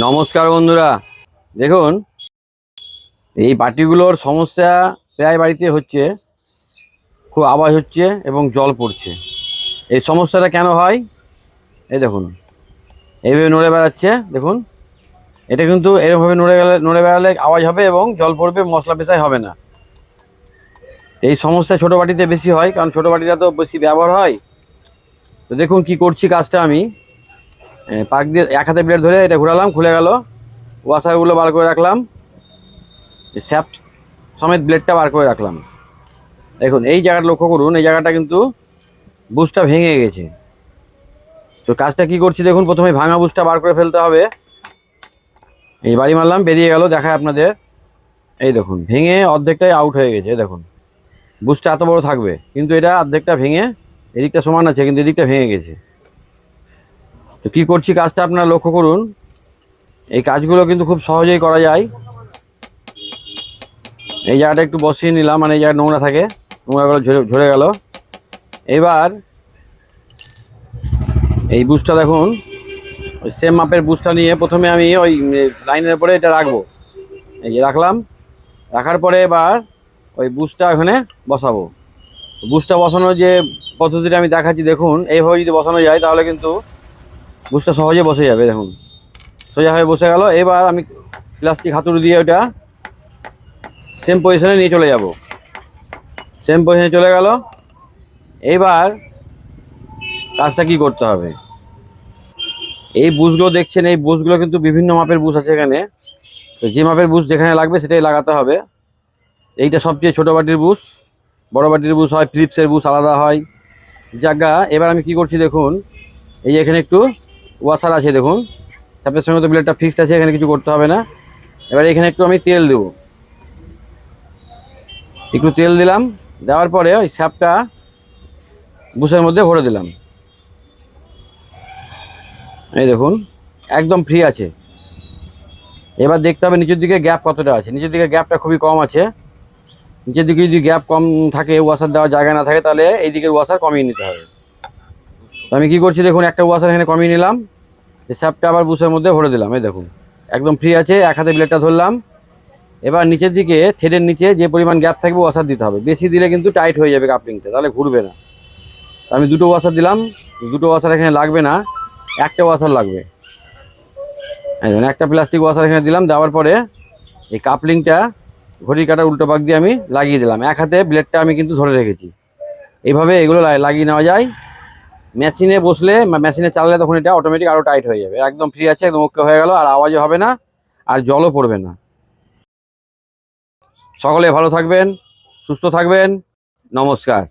নমস্কার বন্ধুরা। দেখুন, এই পার্টিগুলোর সমস্যা প্রায় বাড়িতে হচ্ছে, খুব আওয়াজ হচ্ছে এবং জল পড়ছে। এই সমস্যাটা কেন হয়? এই দেখুন, এইভাবে নড়ে বেড়াচ্ছে, দেখুন। এটা কিন্তু এরকমভাবে নড়ে গেলে, নড়ে বেড়ালে আওয়াজ হবে এবং জল পড়বে, মশলা পেশাই হবে না। এই সমস্যা ছোটো বাটিতে বেশি হয়, কারণ ছোটো বাটিটা তো বেশি ব্যবহার হয়। তো দেখুন কি করছি কাজটা আমি। পাক দিয়ে এক হাতে ব্লেড ধরে এটা ঘোরালাম, খুলে গেল। ওয়াশারগুলো বার করে রাখলাম। স্যাপ্ট সমেত ব্লেডটা বার করে রাখলাম। দেখুন, এই জায়গাটা লক্ষ্য করুন, এই জায়গাটা কিন্তু বুশটা ভেঙে গেছে। তো কাজটা কি করছি দেখুন, প্রথমে ভাঙা বুশটা বার করে ফেলতে হবে। এই বাড়ি মারলাম, বেরিয়ে গেল, দেখায় আপনাদের। এই দেখুন, ভেঙে অর্ধেকটাই আউট হয়ে গেছে, দেখুন। বুশটা এত বড় থাকবে, কিন্তু এটা অর্ধেকটা ভেঙে এদিকটা সমান আছে, কিন্তু এদিকটা ভেঙে গেছে। তো কী করছি কাজটা আপনারা লক্ষ্য করুন। এই কাজগুলো কিন্তু খুব সহজেই করা যায়। এই জায়গাটা একটু বসিয়ে নিলাম মানে এই জায়গায় নোংরা থাকে, নোংরাগুলো ঝরে ঝরে গেল। এবার এই বুসটা দেখুন, ওই সেম মাপের বুসটা নিয়ে প্রথমে আমি ওই লাইনের পরে এটা রাখব। এই যে রাখলাম, রাখার পরে এবার ওই বুসটা ওখানে বসাবো। বুসটা বসানোর যে পদ্ধতিটা আমি দেখাচ্ছি, দেখুন, এইভাবে যদি বসানো যায়, তাহলে কিন্তু বুসটা সহজে বসে যাবে, দেখুন। সোজা হয়ে বসে গেল, এবার আমি প্লাস্টিক হাতুড়ি দিয়ে ওটা সেম পজিশনে নিয়ে চলে যাব। সেম পজিশনে চলে গেল এইবার কাজটা কি করতে হবে? এই বুশগুলো দেখছেন, এই বুশগুলো কিন্তু বিভিন্ন মাপের বুশ আছে এখানে। তো যে মাপের বুশ যেখানে লাগবে সেটাই লাগাতে হবে। এইটা সবচেয়ে ছোটো বাটির বুশ বড় বাটির বুশ হয় ফিলিপসের বুশ আলাদা হয়। জায়গা, এবার আমি কি করছি দেখুন, এই যে এখানে একটু ওয়াশার আছে, দেখুন। স্যাপের সঙ্গে তো ব্লেডটা ফিক্সড আছে, এখানে কিছু করতে হবে না। এবার এখানে একটু আমি তেল দেবো। একটু তেল দিলাম, দেওয়ার পরে ওই স্যাপটা বুসের মধ্যে ভরে দিলাম। এই দেখুন, একদম ফ্রি আছে। এবার দেখতে হবে নিচের দিকে গ্যাপ কতটা আছে। নিচের দিকে গ্যাপটা খুবই কম আছে। নিচের দিকে যদি গ্যাপ কম থাকে ওয়াশার দেওয়ার জায়গা না থাকে, তাহলে এই দিকের ওয়াশার কমিয়ে নিতে হবে। আমি কি করছি, দেখুন, একটা ওয়াশার এখানে কমিয়ে নিলাম। এই স্যাপটা আবার বুসের মধ্যে ভরে দিলাম এই দেখুন। একদম ফ্রি আছে এক হাতে ব্লেডটা ধরলাম। এবার নিচের দিকে থ্রেডের নিচে যে পরিমাণ গ্যাপ থাকবে ওয়াশার দিতে হবে। বেশি দিলে কিন্তু টাইট হয়ে যাবে কাপলিংটা তাহলে ঘুরবে না। আমি দুটো ওয়াশার দিলাম দুটো ওয়াশার এখানে লাগবে না একটা ওয়াশার লাগবে। দেখুন, একটা প্লাস্টিক ওয়াশার এখানে দিলাম দেওয়ার পরে এই কাপলিংটা ঘড়ির কাটা উল্টো পাক দিয়ে আমি লাগিয়ে দিলাম। এক হাতে ব্লেডটা আমি কিন্তু ধরে রেখেছি। এইভাবে এগুলো লাগিয়ে নেওয়া যায়। মেশিনে বসলে মেশিনে চালালে তখন এটা অটোমেটিক আরও টাইট হয়ে যাবে। একদম ফ্রি আছে, একদম ওকে হয়ে গেল, আর আওয়াজও হবে না, আর জলও পড়বে না। সকলে ভালো থাকবেন, সুস্থ থাকবেন, নমস্কার।